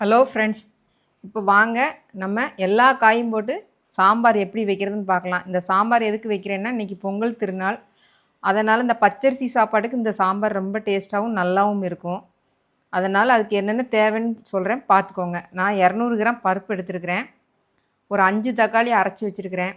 Hello friends இப்போ வாங்க நம்ம எல்லா காயும் போட்டு சாம்பார் எப்படி வைக்கிறதுன்னு பார்க்கலாம். இந்த சாம்பார் எதுக்கு வைக்கிறேன்னா இன்றைக்கி பொங்கல் திருநாள். அதனால் இந்த பச்சரிசி சாப்பாட்டுக்கு இந்த சாம்பார் ரொம்ப டேஸ்ட்டாகவும் நல்லாவும் இருக்கும். அதனால் அதுக்கு என்னென்ன தேவைன்னு சொல்கிறேன் பார்த்துக்கோங்க. நான் இரநூறு கிராம் பருப்பு எடுத்துருக்கிறேன். ஒரு அஞ்சு தக்காளி அரைச்சி வச்சுருக்கிறேன்.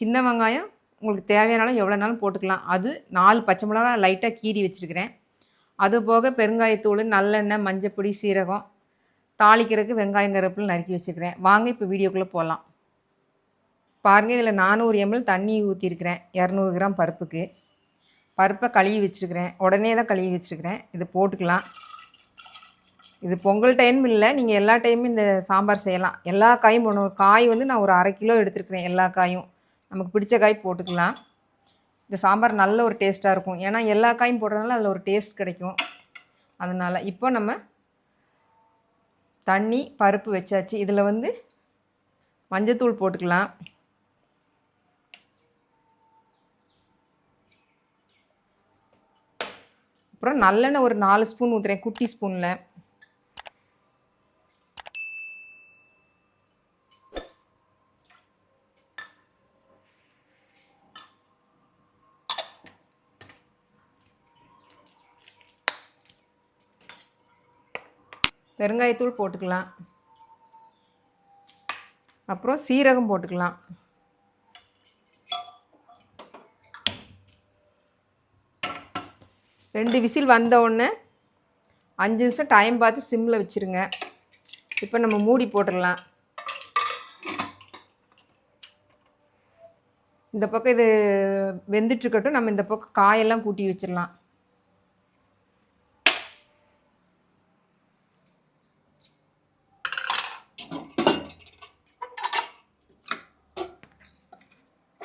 சின்ன வெங்காயம் உங்களுக்கு தேவையானாலும் எவ்வளோ நாளும் போட்டுக்கலாம். அது நாலு பச்சை மிளகா லைட்டாக கீறி வச்சுருக்கிறேன். அது போக பெருங்காயத்தூள் நல்லெண்ணெய் மஞ்சப்பொடி சீரகம் தாளிக்கிறதுக்கு வெங்காயம் கருப்பில் நறுக்கி வச்சுக்கிறேன். வாங்க இப்போ வீடியோக்குள்ளே போகலாம் பாருங்கள் இதில் நானூறு எம்எல் தண்ணி ஊற்றிருக்கிறேன் இரநூறு கிராம் பருப்புக்கு. பருப்பை கழுவி வச்சுருக்கிறேன். உடனே தான் கழுவி வச்சுருக்கிறேன். இது போட்டுக்கலாம். இது பொங்கல் டைம் இல்லை நீங்கள் எல்லா டைமும் இந்த சாம்பார் செய்யலாம். எல்லா காயும் போடணும். காய் வந்து நான் ஒரு அரை கிலோ எடுத்துருக்கிறேன் எல்லா காயும். நமக்கு பிடிச்ச காய் போட்டுக்கலாம். இந்த சாம்பார் நல்ல ஒரு டேஸ்ட்டாக இருக்கும். ஏன்னா எல்லா காயும் போடுறதுனால அதில் ஒரு டேஸ்ட் கிடைக்கும். அதனால் இப்போ நம்ம தண்ணி பருப்பு வச்சாச்சு. இதில் வந்து மஞ்சத்தூள் போட்டுக்கலாம். அப்புறம் நல்லெண்ணெய் ஒரு நாலு ஸ்பூன் ஊற்றுறேன் குட்டி ஸ்பூனில். பெருங்காயத்தூள் போட்டுக்கலாம். அப்புறம் சீரகம் போட்டுக்கலாம். ரெண்டு விசில் வந்த உடனே அஞ்சு நிமிஷம் டைம் பார்த்து சிம்மில் வச்சுருங்க. இப்போ நம்ம மூடி போட்டுடலாம். இந்த பக்கம் இது வெந்துட்டுருக்கட்டும் நம்ம இந்த பக்கம் காயெல்லாம் கூட்டி வச்சிடலாம்.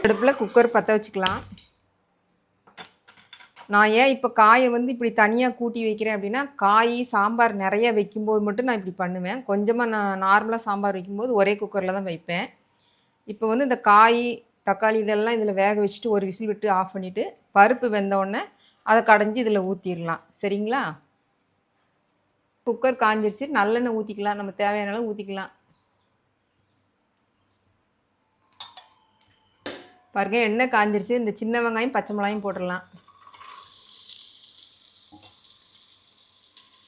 அடுப்பில் குக்கர் பற்ற வச்சுக்கலாம். நான் ஏன் இப்போ காயை வந்து இப்படி தனியாக கூட்டி வைக்கிறேன் அப்படின்னா காய் சாம்பார் நிறைய வைக்கும்போது மட்டும் நான் இப்படி பண்ணுவேன். கொஞ்சமாக நான் நார்மலாக சாம்பார் வைக்கும்போது ஒரே குக்கரில் தான் வைப்பேன். இப்போ வந்து இந்த காய் தக்காளி இதெல்லாம் இதில் வேக வச்சுட்டு ஒரு விசில் விட்டு ஆஃப் பண்ணிவிட்டு பருப்பு வெந்தவுடனே அதை கடைஞ்சி இதில் ஊற்றிடலாம் சரிங்களா? குக்கர் காஞ்சிருச்சு. நல்லெண்ணெய் ஊற்றிக்கலாம் நம்ம தேவையான அளவு ஊற்றிக்கலாம் பாருங்க எண்ணெய் காஞ்சிருச்சு. இந்த சின்ன வெங்காயம் பச்சை மிளகாயும் போட்டுடலாம்.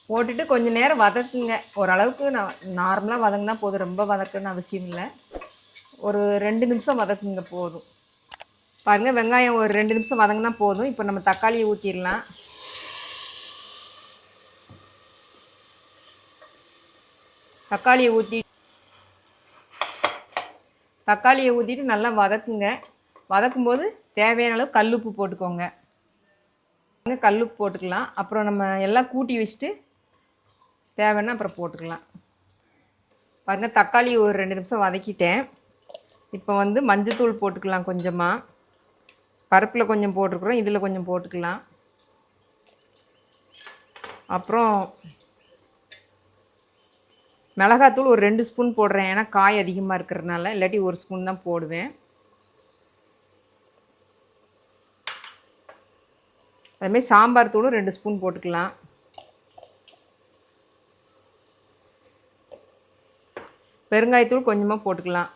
போட்டுட்டு கொஞ்சம் நேரம் வதக்குங்க. ஓரளவுக்கு நான் நார்மலாக வதங்கினா போதும். ரொம்ப வதக்குன்னு அவசியம் இல்லை. ஒரு ரெண்டு நிமிஷம் வதக்குங்க போதும். பாருங்கள் வெங்காயம் ஒரு ரெண்டு நிமிஷம் வதங்கினா போதும். இப்போ நம்ம தக்காளியை ஊற்றிடலாம் தக்காளியை ஊற்றி தக்காளியை ஊற்றிட்டு நல்லா வதக்குங்க. வதக்கும் போது தேவையான அளவு கல்லுப்பு போட்டுக்கோங்க. கல்லுப்பு போட்டுக்கலாம். அப்புறம் நம்ம எல்லாம் கூட்டி வச்சுட்டு தேவைன்னா அப்புறம் போட்டுக்கலாம். பாருங்கள் தக்காளி ஒரு ரெண்டு நிமிஷம் வதக்கிட்டேன். இப்போ வந்து மஞ்சத்தூள் போட்டுக்கலாம் கொஞ்சமாக பருப்பில் கொஞ்சம் போட்டிருக்குறோம். இதில் கொஞ்சம் போட்டுக்கலாம். அப்புறம் மிளகாத்தூள் ஒரு ரெண்டு ஸ்பூன் போடுறேன். ஏன்னா காய் அதிகமாக இருக்கிறதுனால. இல்லாட்டி ஒரு ஸ்பூன் தான் போடுவேன். அதுமாரி சாம்பார் தூளும் ரெண்டு ஸ்பூன் போட்டுக்கலாம். பெருங்காயத்தூள் கொஞ்சமாக போட்டுக்கலாம்.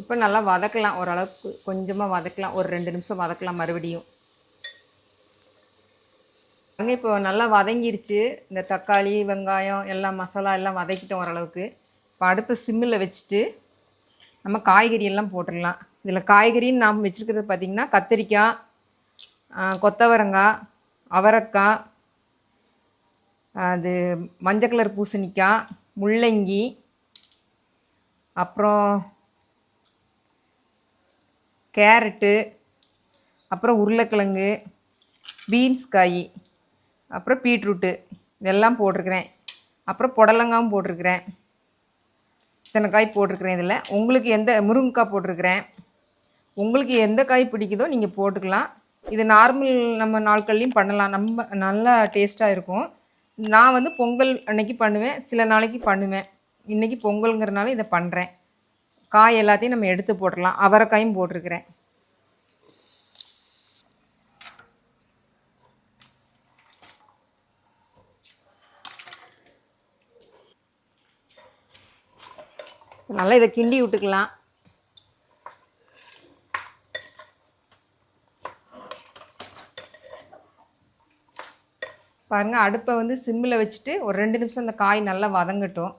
இப்போ நல்லா வதக்கலாம் ஓரளவுக்கு கொஞ்சமாக வதக்கலாம் ஒரு ரெண்டு நிமிஷம் வதக்கலாம் மறுபடியும். அங்கே இப்போ நல்லா வதங்கிருச்சு. இந்த தக்காளி வெங்காயம் எல்லாம் மசாலா எல்லாம் வதக்கிட்டோம் ஓரளவுக்கு. இப்போ அடுப்பு சிம்மில் வச்சுட்டு நம்ம காய்கறி எல்லாம் போட்டுடலாம். இதில் காய்கறின்னு நாம் வச்சுருக்கிறது பார்த்திங்கன்னா கத்திரிக்காய் கொத்தவரங்காய் அவரக்காய் அது மஞ்சள் கலர் பூசணிக்காய் முள்ளங்கி அப்புறம் கேரட்டு அப்புறம் உருளைக்கிழங்கு பீன்ஸ் காய் அப்புறம் பீட்ரூட்டு இதெல்லாம் போட்டிருக்கிறேன். அப்புறம் புடலங்காயும் போட்டிருக்கிறேன். இத்தனை காய் போட்டிருக்கிறேன் இதில். உங்களுக்கு எந்த முருங்கைக்காய் போட்டிருக்கிறேன். உங்களுக்கு எந்த காய் பிடிக்குதோ நீங்கள் போட்டுக்கலாம். இது நார்மல் நம்ம நாட்கள்லையும் பண்ணலாம். நம்ம நல்லா டேஸ்ட்டாக இருக்கும். நான் வந்து பொங்கல் அன்னைக்கு பண்ணுவேன். சில நாளைக்கு பண்ணுவேன். இன்றைக்கி பொங்கலுங்கிறனால இதை பண்ணுறேன் காய் எல்லாத்தையும் நம்ம எடுத்து போட்டுடலாம். அவரைக்காயும் போட்டிருக்கிறேன். நல்லா இதை கிண்டி விட்டுக்கலாம். பாருங்கள் அடுப்பை வந்து சிம்மில் வச்சுட்டு ஒரு ரெண்டு நிமிஷம் அந்த காய் நல்லா வதங்கட்டும்.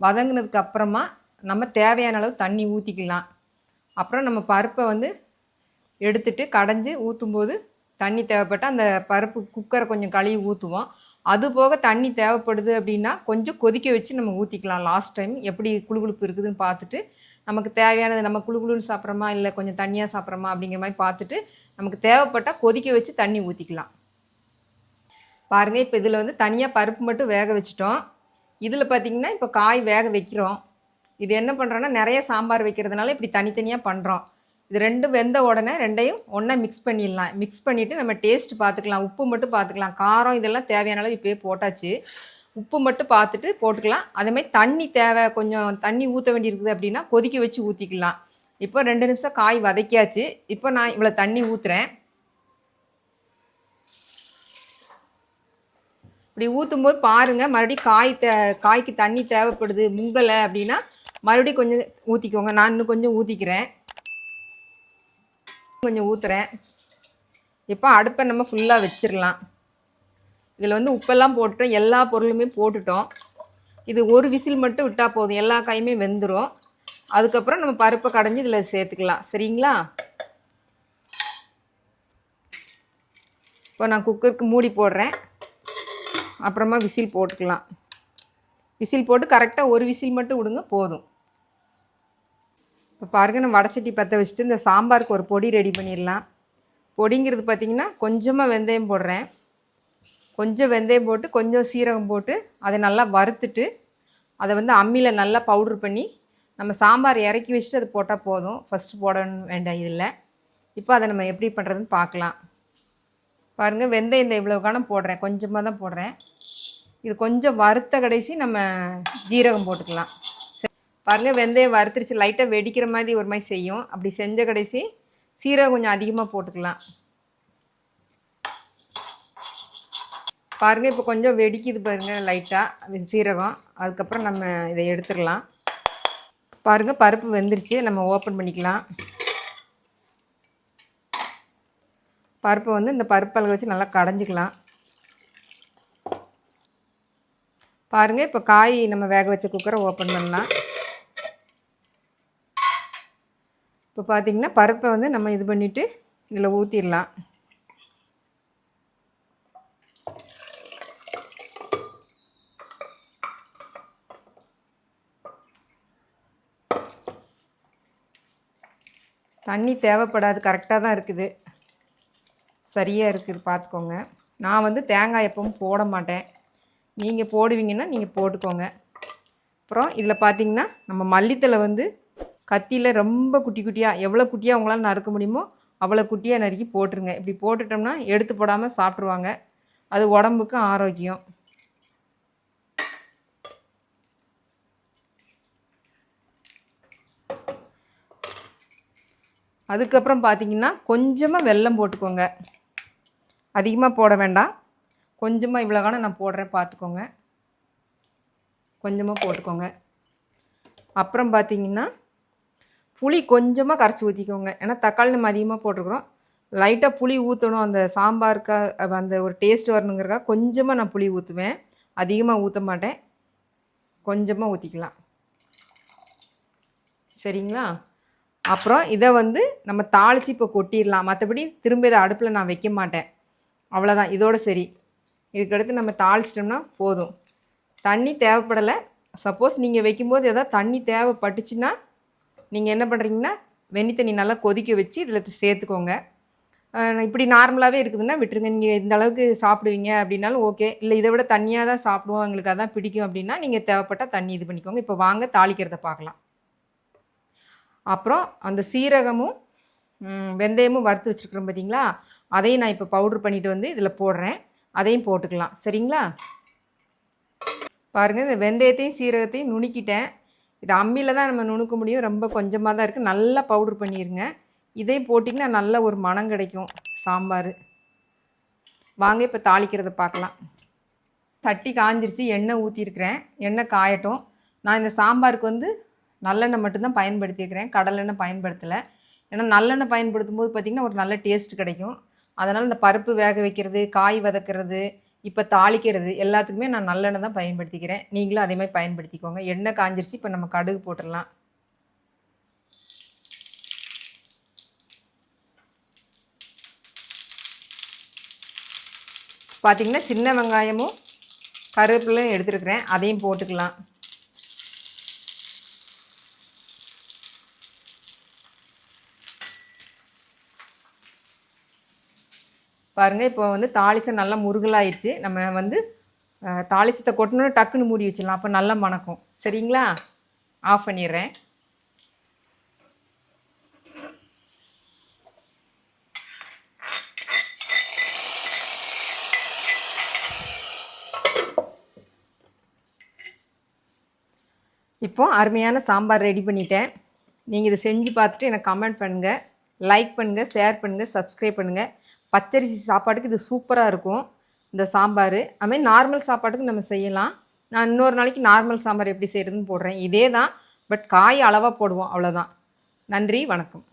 வதங்கினதுக்கு அப்புறமா நம்ம தேவையான அளவு தண்ணி ஊற்றிக்கலாம் அப்புறம் நம்ம பருப்பை வந்து எடுத்துட்டு கடைஞ்சி ஊற்றும்போது தண்ணி தேவைப்பட்டால் அந்த பருப்பு குக்கரை கொஞ்சம் கழுவி ஊற்றுவோம் அது போக தண்ணி தேவைப்படுது அப்படின்னா கொஞ்சம் கொதிக்க வச்சு நம்ம ஊற்றிக்கலாம் லாஸ்ட் டைம் எப்படி குழுகுழுப்பு இருக்குதுன்னு பார்த்துட்டு நமக்கு தேவையானது நம்ம குளு குளுன்னு சாப்பிட்றோமா? இல்லை கொஞ்சம் தண்ணியாக சாப்பிட்றோமா? அப்படிங்கிற மாதிரி பார்த்துட்டு நமக்கு தேவைப்பட்டால் கொதிக்க வச்சு தண்ணி ஊற்றிக்கலாம் பாருங்கள் இப்போ இதில் வந்து தனியாக பருப்பு மட்டும் வேக வச்சுட்டோம். இதில் பார்த்திங்கன்னா இப்போ காய் வேக வைக்கிறோம். இது என்ன பண்ணுறோன்னா நிறைய சாம்பார் வைக்கிறதுனால இப்படி தனித்தனியாக பண்ணுறோம் இது ரெண்டும் வெந்த உடனே ரெண்டையும் ஒன்றா மிக்ஸ் பண்ணிடலாம். மிக்ஸ் பண்ணிவிட்டு நம்ம டேஸ்ட் பார்த்துக்கலாம் உப்பு மட்டும் பார்த்துக்கலாம் காரம் இதெல்லாம் தேவையான அளவு இப்போயே போட்டாச்சு. உப்பு மட்டும் பார்த்துட்டு போட்டுக்கலாம். அதேமாதிரி தண்ணி தேவை கொஞ்சம் தண்ணி ஊற்ற வேண்டியிருக்குது அப்படின்னா கொதிக்க வச்சு ஊற்றிக்கலாம் இப்போ ரெண்டு நிமிஷம் காய் வதக்கியாச்சு. இப்போ நான் இவ்வளோ தண்ணி ஊற்றுறேன் இப்படி ஊற்றும் போது பாருங்கள் மறுபடியும் காய் தே காய்க்கு தண்ணி தேவைப்படுது முங்கலை அப்படின்னா மறுபடியும் கொஞ்சம் ஊற்றிக்கோங்க நான் இன்னும் கொஞ்சம் ஊற்றிக்கிறேன் கொஞ்சம் ஊற்றுறேன் இப்போ அடுப்பை நம்ம ஃபுல்லாக வச்சிடலாம் இதில் வந்து உப்பெல்லாம் போட்டுட்டோம். எல்லா பொருளுமே போட்டுட்டோம். இது ஒரு விசில் மட்டும் விட்டால் போதும். எல்லா காயுமே வெந்துடும் அதுக்கப்புறம் நம்ம பருப்பை கடைஞ்சி இதில் சேர்த்துக்கலாம். சரிங்களா? இப்போ நான் குக்கருக்கு மூடி போடுறேன். அப்புறமா விசில் போட்டுக்கலாம். விசில் போட்டு கரெக்டாக ஒரு விசில் மட்டும் விடுங்க போதும். இப்போ பாருங்கள் நம்ம வடச்சட்டி பற்ற வச்சுட்டு இந்த சாம்பாருக்கு ஒரு பொடி ரெடி பண்ணிடலாம். பொடிங்கிறது பார்த்திங்கன்னா கொஞ்சமாக வெந்தயம் போடுறேன். கொஞ்சம் வெந்தயம் போட்டு கொஞ்சம் சீரகம் போட்டு அதை நல்லா வறுத்துட்டு அதை வந்து அம்மியில் நல்லா பவுட்ரு பண்ணி நம்ம சாம்பார் இறக்கி வச்சுட்டு அது போட்டால் போதும். ஃபஸ்ட்டு போடணும் வேண்டாம் இதில் இப்போ அதை நம்ம எப்படி பண்ணுறதுன்னு பார்க்கலாம். பாருங்கள் வெந்தயம் இந்த இவ்வளோ காணம் போடுறேன். கொஞ்சமாக தான் போடுறேன். இது கொஞ்சம் வறுத்த கடைசி நம்ம ஜீரகம் போட்டுக்கலாம். சரி. பாருங்கள் வெந்தயம் வறுத்துருச்சு. லைட்டாக வெடிக்கிற மாதிரி ஒரு மாதிரி செய்யும். அப்படி செஞ்ச கடைசி சீரகம் கொஞ்சம் அதிகமாக போட்டுக்கலாம். பாருங்கள் இப்போ கொஞ்சம் வெடிக்குது பாருங்கள் லைட்டாக சீரகம். அதுக்கப்புறம் நம்ம இதை எடுத்துடலாம். பாருங்கள் பருப்பு வெந்துருச்சு. நம்ம ஓப்பன் பண்ணிக்கலாம். பருப்பை வந்து இந்த பருப்பலகை வச்சு நல்லா கடைஞ்சிக்கலாம். பாருங்கள் இப்போ காய் நம்ம வேக வச்ச குக்கரை ஓப்பன் பண்ணலாம். இப்போ பார்த்தீங்கன்னா பருப்பை வந்து நம்ம இது பண்ணிவிட்டு இதில் ஊற்றிடலாம் தண்ணி தேவைப்படாது கரெக்டாக தான் இருக்குது. சரியாக இருக்குது பார்த்துக்கோங்க நான் வந்து தேங்காய் எப்பவும் போட மாட்டேன். நீங்கள் போடுவீங்கன்னா நீங்கள் போட்டுக்கோங்க. அப்புறம் இதில் பார்த்தீங்கன்னா நம்ம மல்லித்தலை வந்து கத்தியில் ரொம்ப குட்டி குட்டியாக எவ்வளோ குட்டியாக உங்களால் நறுக்க முடியுமோ அவ்வளோ குட்டியாக நறுக்கி போட்டுருங்க. இப்படி போட்டுட்டோம்னா எடுத்து போடாமல் சாப்பிட்ருவாங்க அது உடம்புக்கு ஆரோக்கியம். அதுக்கப்புறம் பார்த்தீங்கன்னா கொஞ்சமாக வெல்லம் போட்டுக்கோங்க. அதிகமாக போட வேண்டாம். கொஞ்சமாக இவ்வளோ காணம் நான் போடுறேன் பார்த்துக்கோங்க கொஞ்சமாக போட்டுக்கோங்க. அப்புறம் பார்த்தீங்கன்னா புளி கொஞ்சமாக கரைச்சி ஊற்றிக்கோங்க ஏன்னா தக்காளி நம்ம அதிகமாக போட்டிருக்கிறோம். லைட்டாக புளி ஊற்றணும் அந்த சாம்பாருக்கா அந்த ஒரு டேஸ்ட் வரணுங்கிறக்கா கொஞ்சமாக நான் புளி ஊற்றுவேன் அதிகமாக ஊற்ற மாட்டேன். கொஞ்சமாக ஊற்றிக்கலாம் சரிங்களா? அப்புறம் இதை வந்து நம்ம தாளித்து இப்போ கொட்டிடலாம். மற்றபடி திரும்ப இதை அடுப்பில் நான் வைக்க மாட்டேன். அவ்வளோதான் இதோட சரி. இதுக்கடுத்து நம்ம தாளிச்சிட்டோம்னா போதும். தண்ணி தேவைப்படலை. சப்போஸ் நீங்கள் வைக்கும்போது எதாவது தண்ணி தேவைப்பட்டுச்சுன்னா நீங்கள் என்ன பண்ணுறீங்கன்னா வெண்ணி தண்ணி நல்லா கொதிக்க வச்சு இதில் சேர்த்துக்கோங்க. இப்படி நார்மலாகவே இருக்குதுன்னா விட்டுருங்க. நீங்கள் இந்த அளவுக்கு சாப்பிடுவீங்க அப்படின்னாலும் ஓகே. இல்லை இதை விட தண்ணியாக தான் சாப்பிடுவோம். எங்களுக்கு அதான் பிடிக்கும் அப்படின்னா நீங்கள் தேவைப்பட்டால் தண்ணி இது பண்ணிக்கோங்க. இப்போ வாங்க தாளிக்கிறத பார்க்கலாம். அப்புறம் அந்த சீரகமும் வெந்தயமும் வறுத்து வச்சுருக்குறோம் பார்த்தீங்களா அதையும் நான் இப்போ பவுட்ரு பண்ணிவிட்டு வந்து இதில் போடுறேன். அதையும் போட்டுக்கலாம். சரிங்களா? பாருங்கள் இந்த வெந்தயத்தையும் சீரகத்தையும் நுணுக்கிட்டேன். இது அம்மியில் தான் நம்ம நுணுக்க முடியும். ரொம்ப கொஞ்சமாக தான் இருக்குது நல்லா பவுட்ரு பண்ணிடுங்க இதையும் போட்டிங்கன்னா நல்ல ஒரு மனம் கிடைக்கும். சாம்பார். வாங்க இப்போ தாளிக்கிறத பார்க்கலாம். தட்டி காஞ்சிருச்சு. எண்ணெய் ஊற்றிருக்கிறேன் எண்ணெய் காயட்டும். நான் இந்த சாம்பாருக்கு வந்து நல்லெண்ணெய் மட்டும்தான் பயன்படுத்தியிருக்கிறேன். கடலெண்ணெய் பயன்படுத்தலை. ஏன்னா நல்லெண்ணெய் பயன்படுத்தும் போது பார்த்திங்கன்னா ஒரு நல்ல டேஸ்ட் கிடைக்கும். அதனால் இந்த பருப்பு வேக வைக்கிறது காய் வதக்கிறது இப்போ தாளிக்கிறது எல்லாத்துக்குமே நான் நல்லெண்ணெய் தான் பயன்படுத்திக்கிறேன். நீங்களும் அதே மாதிரி பயன்படுத்திக்கோங்க. எண்ணெய் காஞ்சிருச்சு இப்போ நம்ம கடுகு போட்டுடலாம். பார்த்திங்கன்னா சின்ன வெங்காயமும் கருவேப்பிலையும் எடுத்துருக்கிறேன். அதையும் போட்டுக்கலாம். பாருங்கள் இப்போ வந்து தாளிசம் நல்லா முருகலாயிடுச்சு. நம்ம வந்து தாளிசத்தை கொட்டணும்னு டக்குன்னு மூடி வச்சிடலாம். அப்போ நல்லா மணக்கும். சரிங்களா? ஆஃப் பண்ணிடுறேன். இப்போ அருமையான சாம்பார் ரெடி பண்ணிட்டேன். நீங்கள் இதை செஞ்சு பார்த்துட்டு எனக்கு கமெண்ட் பண்ணுங்கள் லைக் பண்ணுங்கள் ஷேர் பண்ணுங்கள் சப்ஸ்கிரைப் பண்ணுங்கள் பச்சரிசி சாப்பாட்டுக்கு இது சூப்பராக இருக்கும் இந்த சாம்பார். அதுமாதிரி நார்மல் சாப்பாட்டுக்கு நம்ம செய்யலாம். நான் இன்னொரு நாளைக்கு நார்மல் சாம்பார் எப்படி செய்கிறதுன்னு போடுறேன். இதே தான் பட் காய் அளவாக போடுவோம் அவ்வளோதான் நன்றி வணக்கம்.